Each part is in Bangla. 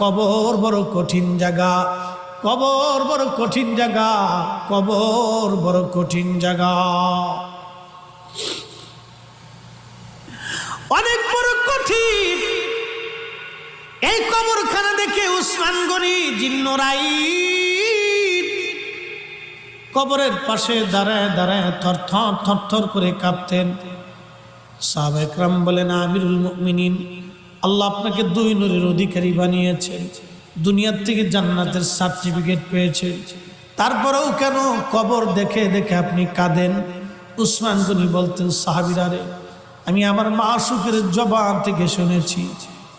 কবর বড় কঠিন জায়গা। কবর বড় কঠিন জায়গা। কবর বড় কঠিন জায়গা। অনেক বড় কঠিন। এই কবরখানা দেখে উসমান গনি জিন্নরাই কবরের পাশে দাঁড়ায় দাঁড়ায় থর থর থর করে কাঁপতেন সাবেকরাম বলেন, আমিরুল মুমিনিন আল্লাহ আপনাকে দুই নূরের অধিকারী বানিয়েছেন দুনিয়ার থেকে জান্নাতের সার্টিফিকেট পেয়েছেন তারপরেও কেন কবর দেখে দেখে আপনি কাঁদেন? উসমান গনি বলতেন সাহাবিরারে আমি আমার মা সুখের জবান থেকে শুনেছি,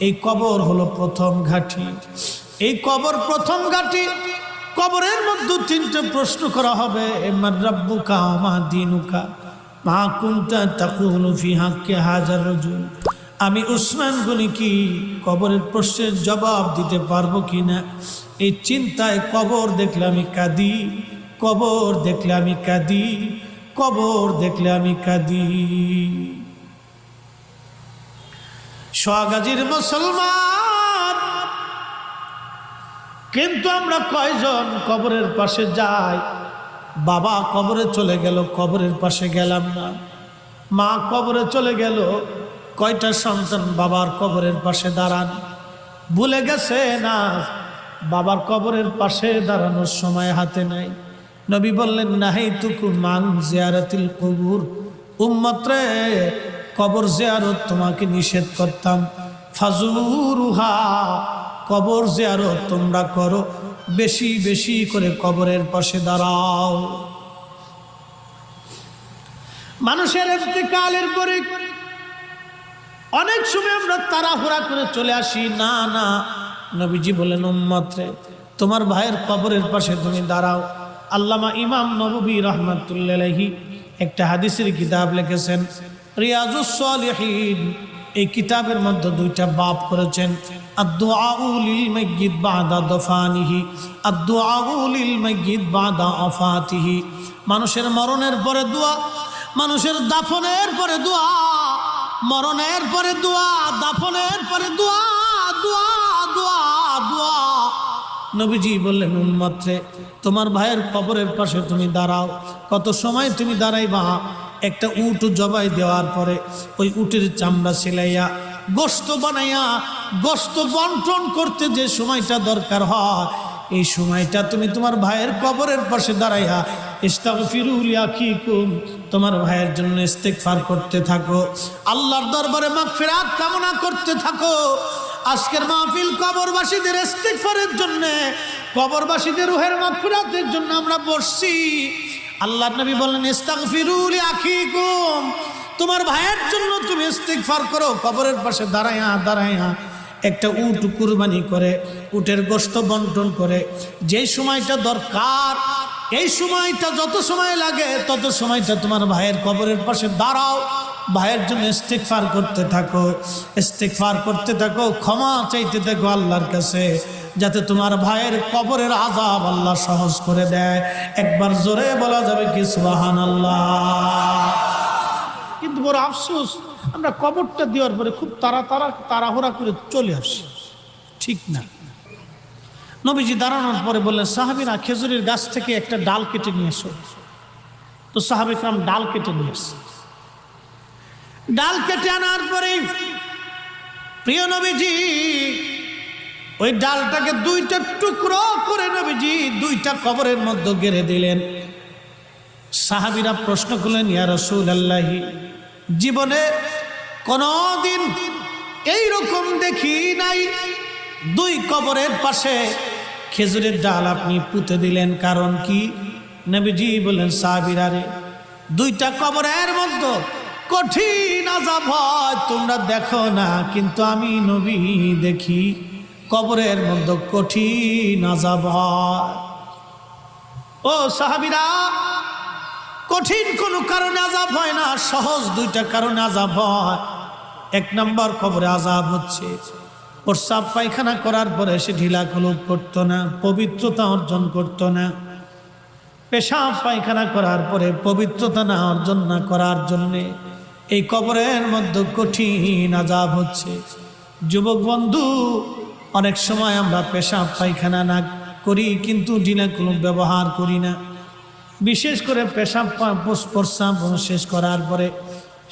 এই কবর হলো প্রথম ঘাটি। এই কবর প্রথম ঘাটি, কবরের মধ্যে তিনটে প্রশ্ন করা হবে এমার রাব্বুকা মা দিনুকা? মা কুন্তা তাকুলু ফি হাক্কে হাজার রজুল? আমি উসমান গনি কি, কবরের প্রশ্নের জবাব দিতে পারব কি না এই চিন্তায় কবর দেখলে আমি কাঁদি, কবর দেখলে আমি কাঁদি, কবর দেখলে আমি কাঁদি। সোয়াগাজির মুসলমান, কিন্তু আমরা কয়জন কবরের পাশে যাই? বাবা কবরে চলে গেল, কবরের পাশে গেলাম না। মা কবরে চলে গেল কয়টা সন্তান বাবার কবরের পাশে দাঁড়ান? ভুলে গেছে না? বাবার কবরের পাশে দাঁড়ানোর সময় হাতে নাই। নবী বললেন নাহি তুকু মান জিয়ারাতিল কবুর। উম্মত্রে, কবর জিয়ারত তোমাকে নিষেধ করতাম। ফাজুরুহা, কবর জিয়ারত তোমরা করো। বেশি বেশি করে কবরের পাশে দাঁড়াও। মানুষের কালের পরে অনেক সময় আমরা তাড়াহুড়া করে চলে আসি, না না। নবীজি বলেন উম্মত্রে তোমার ভাইয়ের কবরের পাশে তুমি দাঁড়াও। আল্লামা ইমাম নবী রহমতুল্লাহি একটা হাদিসের কিতাব লিখেছেন রিয়াজুসলিহীন এই কিতাবের মধ্যে দুইটা বাপ করেছেন দফানিহি। মানুষের মরণের পরে দোয়া, মানুষের দাফনের পরে দোয়া। মরণের পরে দোয়া, দাফনের পরে দোয়া দোয়া দোয়া দোয়া। নবীজি বললেন উন্মাত্রে তোমার ভাইয়ের কবরের পাশে তুমি দাঁড়াও। কত সময় তুমি দাঁড়াইবা? একটা উট জবাই দেওয়ার পরে ওই উটের চামড়া সেলাইয়া গোস্ত বানাইয়া গোস্ত বন্টন করতে যে সময়টা দরকার হয় এই সময়টা তুমি তোমার ভাইয়ের কবরের পাশে দাঁড়াইয়া ইস্তাগফিরুল আখিকুম, তোমার ভাইয়ের জন্য ইস্তেগফার করতে থাকো। আল্লাহর দরবারে মাগফিরাত কামনা করতে থাকো। আজকের মাহফিল কবরবাসীদের ইস্তেগফারের জন্য, কবরবাসীদের রুহের মাগফিরাতের জন্য আমরা বসছি। আল্লাহ নবী বলেন ইস্তাগফিরুল আখিকুম, তোমার ভাইয়ের জন্য তুমি ইস্তেগফার করো। কবরের পাশে দাঁড়াইয়া দাঁড়াইয়া একটা উট কুরবানি করে, উটের গোস্ত বন্টন করে। যেই সময়টা দরকার, এই সময়টা যত সময় লাগে, তত সময়টা তোমার ভাইয়ের কবরের পাশে দাঁড়াও। ভাইয়ের জন্য ইস্তেকফার করতে থাকো। ইস্তেকফার করতে থাকো, ক্ষমা চাইতে থাকো আল্লাহর কাছে, যাতে তোমার ভাইয়ের কবরের আজাব আল্লাহ সহজ করে দেয়। একবার জোরে বলা যাবে কি সুবাহান আল্লাহ কিন্তু বড় আফসোস, আমরা কবরটা দেওয়ার পরে খুব তাড়া তাড়া তাড়াহুড়া করে চলে আসি। ঠিক না। নবীজি দাঁড়ানোর পরে বললেন, সাহাবিরা খেজুরের গাছ থেকে একটা ডাল কেটে নিয়ে এসো। তো সাহাবিকরাম ডাল কেটে নিয়ে এসছে ডাল কেটে আনার পরে প্রিয় নবীজি, ওই ডালটাকে দুইটা টুকরো করে নবীজি দুইটা কবরের মধ্যে গেড়ে দিলেন। সাহাবিরা প্রশ্ন করলেন, ইয়া রসুল আল্লাহি জীবনে কোনদিন এইরকম দেখি নাই? দুই কবরের পাশে খেজুরের ডাল আপনি পুঁতে দিলেন, কারণ কি? নবীজি বললেন সাহাবিরারে দুইটা কবরের মধ্যে কঠিন আজাব হয়, তোমরা দেখো না, কিন্তু আমি নবী দেখি, কবরের মধ্যে কঠিন আজাব হয়। ও সাহাবিরা কঠিন কোনো কারণে আজাব হয় না, সহজ দুইটা কারণে আজাব হয়। এক নম্বর কবরে আজাব হচ্ছে প্রস্রাব পায়খানা করার পরে সে ঢিলা কলুপ করতো না, পবিত্রতা অর্জন করতো না। পেশাব পায়খানা করার পরে পবিত্রতা না অর্জন না করার জন্যে এই কবরের মধ্যে কঠিন আজাব হচ্ছে। যুবক বন্ধু, অনেক সময় আমরা পেশাব পায়খানা না করি, কিন্তু ঢিলা ডিনাকুলুপ ব্যবহার করি না। বিশেষ করে পেশাব প্রস্রাব শেষ করার পরে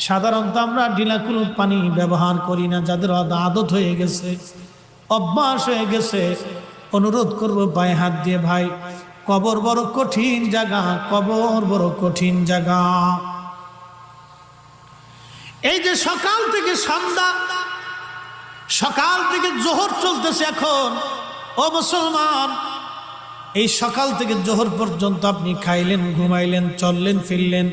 সাধারণত আমরা ডিলাকুলুপ পানি ব্যবহার করি না, যাদের আদত হয়ে গেছে, অভ্যাস হয়ে গেছে। অনুরোধ করব পায়ে হাত দিয়ে, ভাই, কবর বড় কঠিন জায়গা, কবর বড় কঠিন জায়গা। এই যে সকাল থেকে সন্ধ্যা, সকাল থেকে জোহর চলতেছে এখন। ও মুসলমান এই সকাল থেকে জোহর পর্যন্ত আপনি খাইলেন, ঘুমাইলেন, চললেন, ফিরলেন।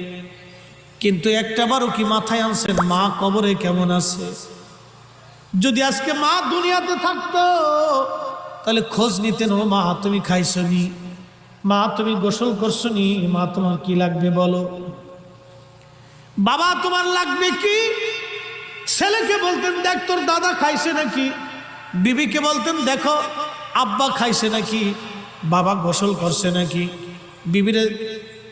কিন্তু একটা বারও কি মাথায় আনছেন, মা কবরে কেমন আছে? যদি আজকে মা দুনিয়াতে থাকতো, তাহলে খোঁজ নিতেন, ও মা, তুমি খাইছনি? মা, তুমি গোসল করছনি? মা, তোমার কি লাগবে বলো? বাবা, তোমার লাগবে কি? ছেলেকে বলতেন, দেখ, তোর দাদা খাইছে নাকি? বিবিকে বলতেন, দেখো, আব্বা খাইছে নাকি? বাবা গোসল করছে নাকি? বিবিরে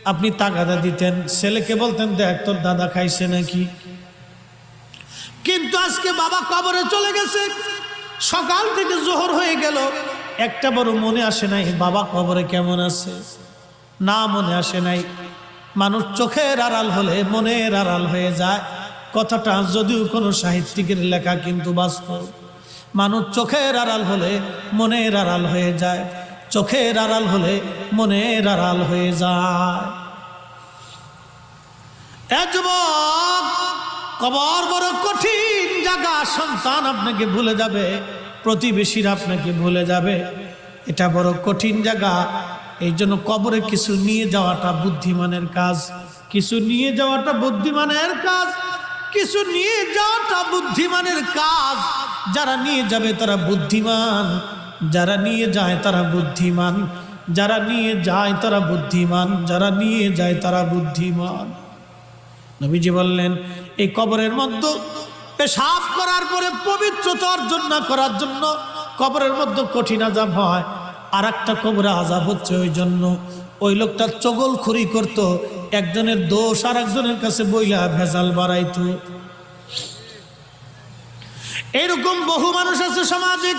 আপনি তাগাদা দিতেন, ছেলেকে বলতেন, দেখ, তোর দাদা খাইছে নাকি? কিন্তু আজকে বাবা কবরে চলে গেছে। সকাল থেকে জোহর হয়ে গেল। একটা বড় মনে আসে নাই, বাবা কবরে কেমন আছে? না, মনে আসে নাই। মানুষ চোখের আড়াল হলে মনের আড়াল হয়ে যায়। কথাটা যদিও কোনো সাহিত্যিকের লেখা, কিন্তু বাস্তব। মানুষ চোখের আড়াল হলে মনের আড়াল হয়ে যায়। চোখের আড়াল হলে মনের আড়াল হয়ে যায়। কবর বড় কঠিন জায়গা, সন্তান আপনাকে ভুলে যাবে, প্রতিবেশীরা আপনাকে ভুলে যাবে। এটা বড় কঠিন জায়গা, এই জন্য কবরে কিছু নিয়ে যাওয়াটা বুদ্ধিমানের কাজ, কিছু নিয়ে যাওয়াটা বুদ্ধিমানের কাজ, কিছু নিয়ে যাওয়াটা বুদ্ধিমানের কাজ। যারা নিয়ে যাবে তারা বুদ্ধিমান। যারা নিয়ে যায় তারা বুদ্ধিমান, যারা নিয়ে যায় তারা বুদ্ধিমান, যারা নিয়ে যায় তারা বুদ্ধিমান। নবীজি বললেন, এই কবরের মধ্যে পেশাব করার পরে পবিত্রতা অর্জন না করার জন্য কবরের মধ্যে কঠিন আজাব হয়। আর একটা কবরে আজাব হচ্ছে ওই জন্য। ওই লোকটা চগল খুরি করত, একজনের দোষ আর একজনের কাছে বইলা ভেজাল বাড়াইতো। এরকম বহু মানুষ আছে সমাজে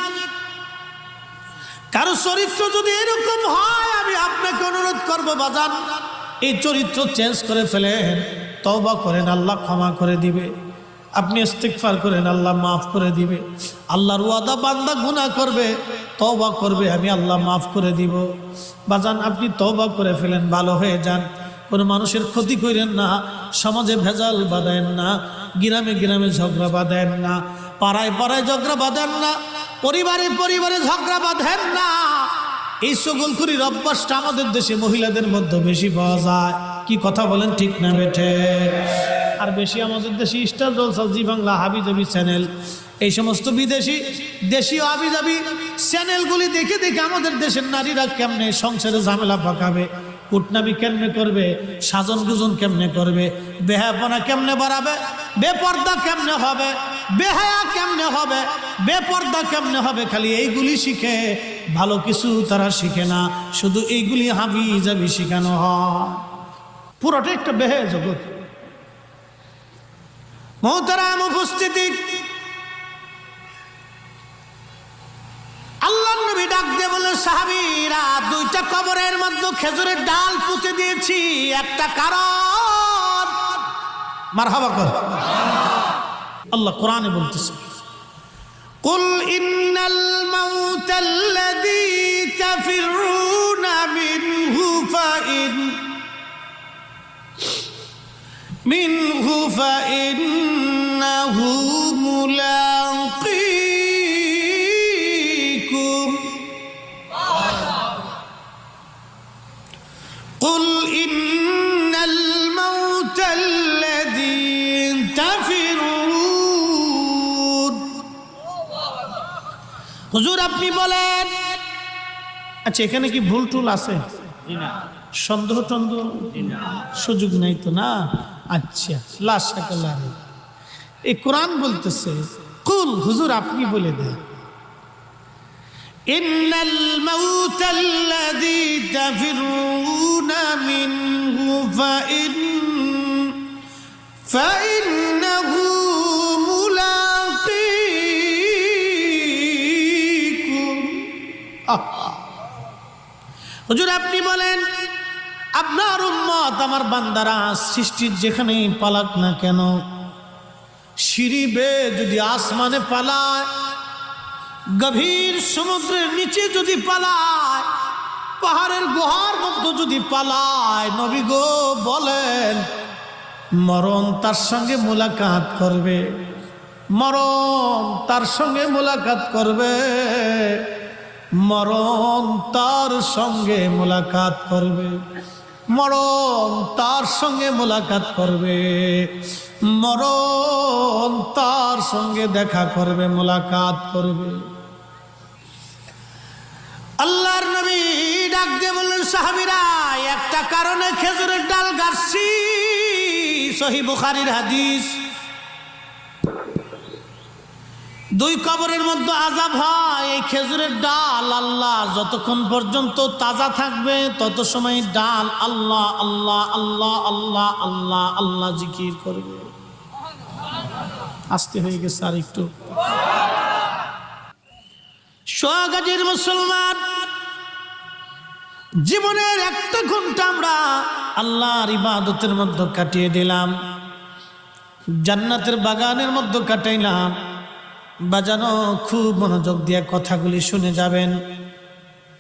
কারও চরিত্র যদি এরকম হয়, আমি আপনাকে অনুরোধ করব, বাজান, এই চরিত্র চেঞ্জ করে ফেলেন, তওবা করেন, আল্লাহ ক্ষমা করে দিবে। আপনি ইস্তিগফার করেন, আল্লাহ মাফ করে দিবে। আল্লাহর ওয়াদা, বান্দা গুনাহ করবে, তওবা করবে, আমি আল্লাহ মাফ করে দিব। বাজান, আপনি তওবা করে ফেলেন, ভালো হয়ে যান। কোনো মানুষের ক্ষতি করেন না, সমাজে ভেজাল বাঁধেন না, গ্রামে গ্রামে ঝগড়া বাঁধেন না। পাড়ায় পাড়ায় ঝগড়া বাঁধেন না, পরিবারে পরিবারে ঝগড়া বাঁধেন না। এই সকলকুরির অভ্যাসটা আমাদের দেশে মহিলাদের মধ্যে বেশি পাওয়া যায়। কি কথা বলেন ঠিক না বেঠে? আর বেশি আমাদের দেশে স্টার জলসা জি বাংলা হাবিজাবি চ্যানেল। এই সমস্ত বিদেশি, দেশীয় হাবিজাবি চ্যানেলগুলি দেখে দেখে আমাদের দেশের নারীরা কেমনে সংসারে ঝামেলা পাকাবে, কুটনামি কেমনে করবে সাজন গুজন কেমনে করবে বেহাপনা কেমনে বাড়াবে, বেপর্দা কেমনে হবে বেহায়া কেমনে হবে? বেপর্দা কেমনে হবে? খালি এইগুলি শিখে, ভালো কিছু তারা শিখে না। শুধু এইগুলি হাবি যাবি শিখানো হয়। পুরোটা একটা বেহে জগৎ। মোহতারাম উপস্থিতি। আল্লাহ নবী ডাক দিয়ে বলে সাহাবীরা, দুইটা কবরের মধ্যে খেজুরের ডাল পুঁতে দিয়েছি। একটা কারণ। মারহাবা কর। আল্লাহ কোরআনে বলতেছে قل إن الموت الذي تفرون منه فإن منه فإنه ملاقيكم হুজুর আপনি বলেন আচ্ছা এখানে কি ভুল টুল আছে সন্দেহ টন্দেহ সুযোগ নাই তো না আচ্ছা লাশ এই কোরআন বলতেছে কুল হুজুর আপনি বলে দেন إن الموت الذي تفرون منه فإن فإنه হুজুর, আপনি বলেন, আপনার উম্মত আমার বান্দারা সৃষ্টির যেখানেই পালাক না কেন? সিঁড়ি যদি আসমানে পালায়, গভীর সমুদ্রের নিচে যদি পালায়, পাহাড়ের গুহার মধ্যে যদি পালায়, নবী গো বলেন, মরণ তার সঙ্গে মোলাকাত করবে। মরণ তার সঙ্গে মোলাকাত করবে। মরণ তার সঙ্গে মোলাকাত করবে। মরণ তার সঙ্গে মোলাকাত করবে। মরণ তার সঙ্গে দেখা করবে, মোলাকাত করবে। আল্লাহর নবী ডাক দিয়ে বললেন, সাহাবিরা, একটা কারণে খেজুরের ডাল গাছছি সহি বুখারির হাদিস। দুই কবরের মধ্যে আজাব হয়, এই খেজুরের ডাল আল্লাহ যতক্ষণ পর্যন্ত তাজা থাকবে, তত সময় ডাল আল্লাহ আল্লাহ আল্লাহ আল্লাহ আল্লাহ আল্লাহ জিকির করবে। আসতে হয়ে গেছে আর একটু। সোয়াগাজের মুসলমান, জীবনের একটা ঘণ্টা আমরা আল্লাহর ইবাদতের মধ্যে কাটিয়ে দিলাম, জান্নাতের বাগানের মধ্যে কাটাইলাম বাজানো খুব মনোযোগ দিয়ে কথাগুলি শুনে যাবেন।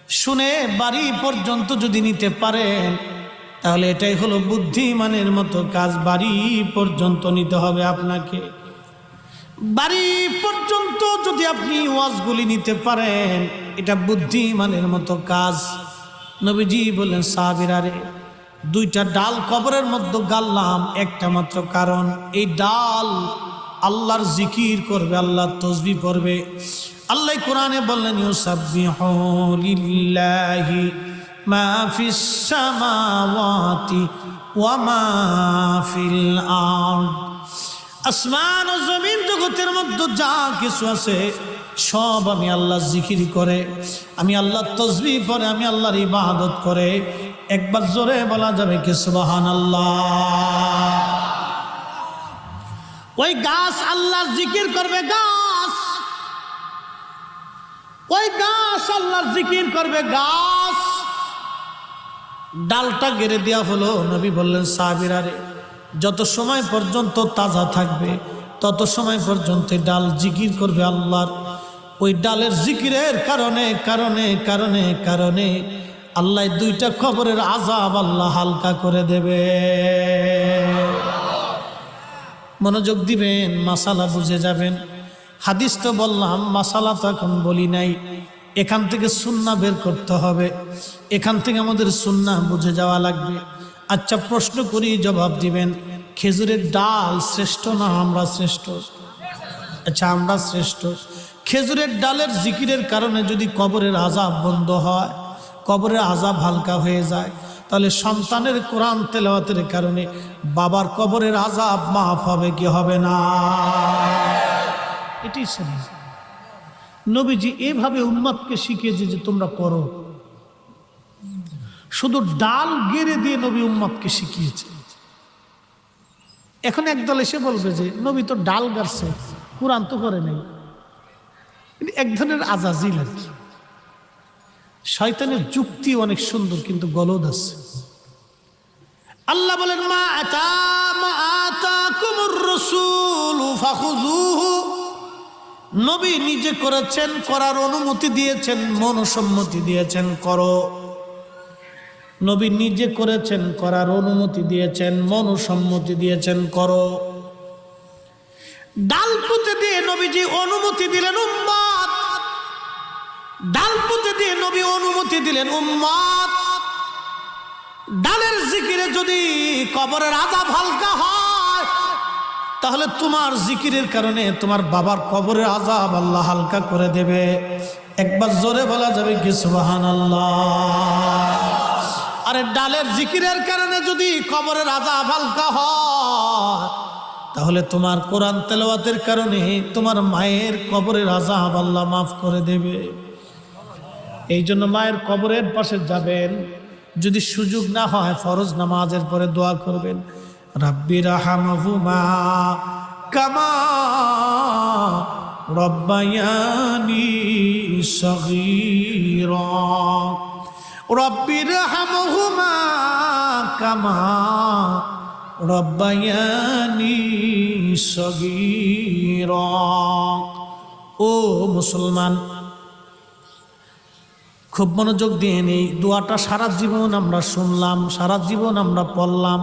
শুনে বাড়ি পর্যন্ত যদি নিতে পারেন, তাহলে এটাই হলো বুদ্ধিমানের মতো কাজ। বাড়ি পর্যন্ত নিতে হবে আপনাকে। বাড়ি পর্যন্ত যদি আপনি ওয়াজগুলি নিতে পারেন, এটা বুদ্ধিমানের মতো কাজ। নবীজি বললেন সাহাবিরারে দুইটা ডাল কবরের মধ্যে গাললাম, একটা মাত্র কারণ, এই ডাল আল্লাহর জিকির করবে, আল্লাহর তসবি পড়বে। আল্লাহ কোরআনে বললেন ইউসাব্বিহু লিল্লাহি মা ফিস সামাওয়াতি ওয়া মা ফিল আরদ। আসমান ও জমিন জগতের মধ্যে যা কিছু আছে, সব আমি আল্লাহ জিকির করে, আমি আল্লাহ তসবি পরে আমি আল্লাহর ইবাদত করে। একবার জোরে বলা যাবে কি আল্লাহ ওই গাছ আল্লাহ জিকির করবে, গাছ। ওই গাছ আল্লাহ জিকির করবে, গাছ। ডালটা গেড়ে দেওয়া হলো, নবী বললেন সাবিরারে যত সময় পর্যন্ত তাজা থাকবে, তত সময় পর্যন্ত ডাল জিকির করবে আল্লাহর। ওই ডালের জিকিরের কারণে কারণে কারণে কারণে আল্লাহ দুইটা খবরের আজাব আল্লাহ হালকা করে দেবে। মনোযোগ দিবেন, মাসালা বুঝে যাবেন। হাদিস তো বললাম, মাসালা তো এখন বলি নাই। এখান থেকে সুন্না বের করতে হবে। এখান থেকে আমাদের সুন্না বুঝে যাওয়া লাগবে। আচ্ছা প্রশ্ন করি, জবাব দিবেন, খেজুরের ডাল শ্রেষ্ঠ না আমরা শ্রেষ্ঠ? আচ্ছা আমরা শ্রেষ্ঠ। খেজুরের ডালের জিকিরের কারণে যদি কবরের আজাব বন্ধ হয়, কবরের আজাব হালকা হয়ে যায়। তাহলে সন্তানের কোরআন তেলাওয়াতের কারণে বাবার কবরের আজাব মাফ হবে কি হবে না? এটি শরীর। নবীজি এভাবে উম্মাদকে শিখিয়েছে যে তোমরা করো শুধু ডাল গেড়ে দিয়ে নবী উম্মাদকে শিখিয়েছে। এখন একদল এসে বলবে যে, নবী তো ডাল গাড়ছে, কোরআন তো করে নেই। এক ধরনের আজাজিল আর কি। শয়তানের যুক্তি অনেক সুন্দর, কিন্তু গলদ আছে। আল্লাহ বলেন, মা আতা মা আতা কুমুর রসুল নবী নিজে করেছেন, করার অনুমতি দিয়েছেন, মনসম্মতি দিয়েছেন, করো। নবী নিজে করেছেন, করার অনুমতি দিয়েছেন, মনসম্মতি দিয়েছেন, করো। ডাল পুঁতে দিয়ে নবীজি অনুমতি দিলেন ডাল পুঁতে দিয়ে নবী অনুমতি দিলেন উম্মাদ ডালের জিকিরে যদি কবরের আজাব হালকা হয়, তাহলে তোমার জিকিরের কারণে তোমার বাবার কবরের আজাব আল্লাহ হালকা করে দেবে। একবার জোরে বলা যাবে কি সুবাহান আরে ডালের জিকিরের কারণে যদি কবরের আজাব হালকা হয়, তাহলে তোমার কোরআন তেলাওয়াতের কারণে তোমার মায়ের কবরের আজাব আল্লাহ মাফ করে দেবে। এই জন্য মায়ের কবরের পাশে যাবেন। যদি সুযোগ না হয় ফরজ নামাজের পরে দোয়া করবেন। রাব্বি রাহামহুমা কামা রব্বায়ানি সগীর। রব্বি রাহামহুমা কামা রব্বায়ানি সগীর। ও মুসলমান খুব মনোযোগ দিয়ে নেই। দোয়াটা সারা জীবন আমরা শুনলাম, সারা জীবন আমরা পড়লাম।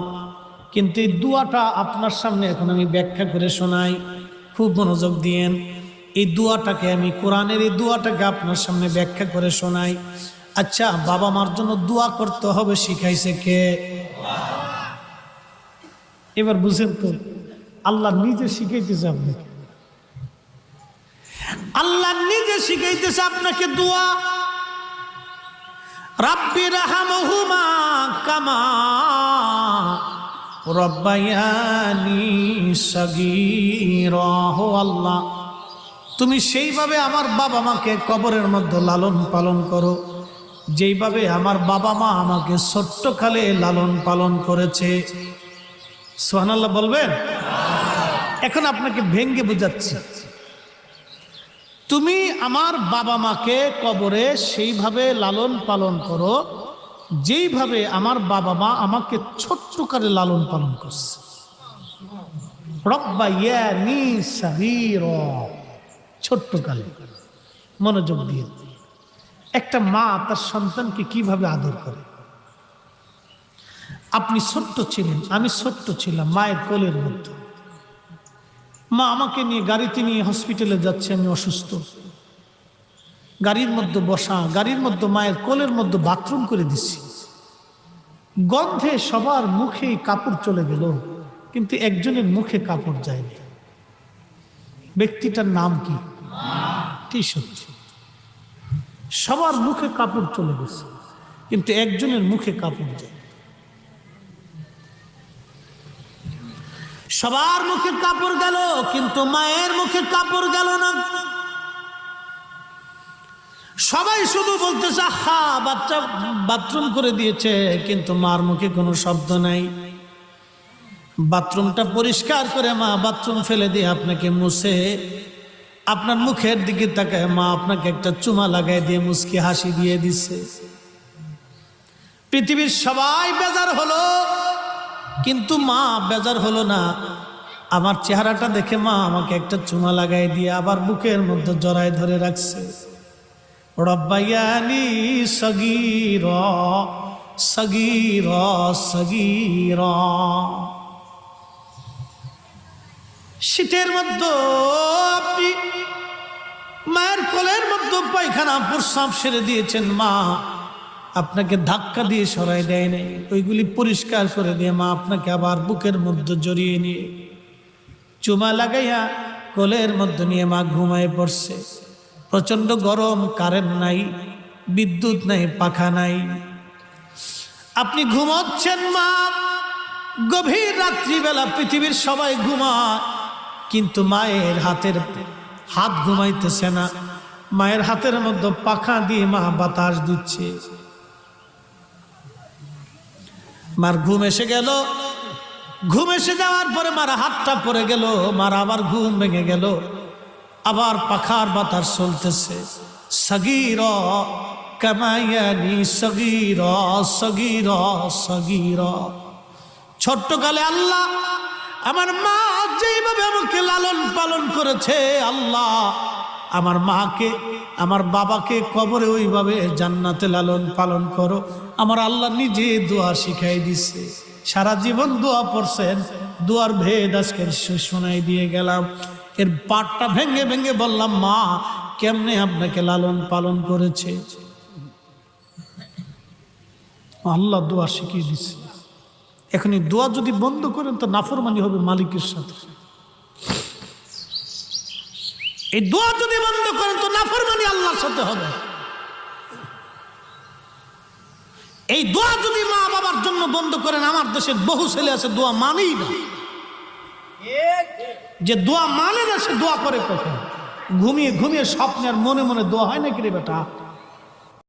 কিন্তু এই দোয়াটা আপনার সামনে এখন আমি ব্যাখ্যা করে শোনাই। খুব মনোযোগ দিয়েন। এই দোয়াটাকে আমি কোরআনের এই দোয়াটাকে আপনার সামনে ব্যাখ্যা করে শোনাই। আচ্ছা বাবা মার জন্য দোয়া করতে হবে শিখাইছে কে? এবার বুঝেন তো, আল্লাহ নিজে শিখাইতেছে আপনাকে। আল্লাহ নিজে শিখাইতেছে আপনাকে দোয়া। রাব্বি রাহামহুমা কামা রব্বায়ানি সগীরা আল্লাহ, তুমি সেইভাবে আমার বাবা মাকে কবরের মধ্যে লালন পালন করো, যেইভাবে আমার বাবা মা আমাকে ছোট্টকালে লালন পালন করেছে। সোহানাল্লাহ বলবেন? এখন আপনাকে ভেঙ্গে বুঝাচ্ছি। তুমি আমার বাবা মাকে কবরে সেইভাবে লালন পালন করো, যেইভাবে আমার বাবা মা আমাকে ছোট্টকালে লালন পালন করছে। ছোট্টকালে মনোযোগ দিয়ে। একটা মা তার সন্তানকে কীভাবে আদর করে? আপনি ছোট্ট ছিলেন, আমি ছোট্ট ছিলাম, মায়ের কোলের মধ্যে। মা আমাকে নিয়ে গাড়িতে নিয়ে হসপিটালে যাচ্ছে, আমি অসুস্থ। গাড়ির মধ্যে বসা, গাড়ির মধ্যে মায়ের কোলের মধ্যে বাথরুম করে দিছি। গন্ধে সবার মুখেই কাপড় চলে গেল, কিন্তু একজনের মুখে কাপড় যায়নি। ব্যক্তিটার নাম কি? সত্যি? সবার মুখে কাপড় চলে গেছে, কিন্তু একজনের মুখে কাপড় যায় সবার মুখে কাপড় গেল, কিন্তু মায়ের মুখে কাপড় গেল না। সবাই শুধু বলতেছে হা বাচ্চা বাথরুম করে দিয়েছে। কিন্তু মার মুখে কোনো শব্দ নাই। বাথরুমটা পরিষ্কার করে মা, বাথরুম ফেলে দিয়ে আপনাকে মুছে। আপনার মুখের দিকে তাকায় মা, আপনাকে একটা চুমা লাগাই দিয়ে মুসকি হাসি দিয়ে দিছে পৃথিবীর সবাই বেজার হলো। কিন্তু মা, বেজার হলো না। আমার চেহারাটা দেখে মা আমাকে একটা চুমা লাগাই দিয়ে আবার বুকের মধ্যে জড়ায় ধরে রাখছে। রব্বাইয়ানি সগীর সগীর সগীর। শীতের মধ্যে মায়ের কোলের মধ্যে পায়খানা, প্রস্রাব সেরে দিয়েছেন মা। আপনাকে ধাক্কা দিয়ে সরাই দেয় নাই। ওইগুলি পরিষ্কার করে দিয়ে মা আপনাকে আবার বুকের মধ্যে জড়িয়ে নিয়ে চুমা লাগাইয়া কোলের মধ্যে নিয়ে মা ঘুমায় পড়ছে। প্রচণ্ড গরম, কারেন্ট নাই, বিদ্যুৎ নাই, পাখা নাই। আপনি ঘুমাচ্ছেন মা। গভীর রাত্রিবেলা পৃথিবীর সবাই ঘুমায়, কিন্তু মায়ের হাতের হাত ঘুমাইতেছে না। মায়ের হাতের মধ্যে পাখা দিয়ে মা বাতাস দিচ্ছে। মার ঘুম এসে গেল। ঘুম এসে যাওয়ার পরে মার হাতটা পড়ে গেল, মার আবার ঘুম ভেঙে গেল। আবার পাখার বাতাস চলতেছে। সগির কামাইয়ানি সগির সগির সগির। ছোট্টকালে আল্লাহ আমার মা যেইভাবে আমাকে লালন পালন করেছে, আল্লাহ আমার মাকে, আমার বাবাকে কবরে ওইভাবে জান্নাতে লালন পালন করো। আমার আল্লাহ নিজে দোয়া শিখাই দিছে। সারা জীবন দোয়া পড়ছেন, দোয়ার ভেদ আজকে শোনাই দিয়ে গেলাম। এর পাটটা ভেঙে ভেঙে বললাম, মা, কেমনে আপনাকে লালন পালন করেছে? আল্লাহ দোয়া শিখিয়ে দিচ্ছে এখন এই দোয়া যদি বন্ধ করেন, তো নাফরমানি হবে মালিকের সাথে। এই দোয়া যদি বন্ধ করেন, তো নাফরমানি আল্লাহর সাথে হবে। এই দোয়া যদি মা বাবার জন্য বন্ধ করেন, আমার দেশের বহু ছেলে আছে, দোয়া মানেই না। যে দোয়া মানে না, সে দোয়া করে কখন? ঘুমিয়ে ঘুমিয়ে স্বপ্নের মনে মনে দোয়া হয় নাকি রে বেটা?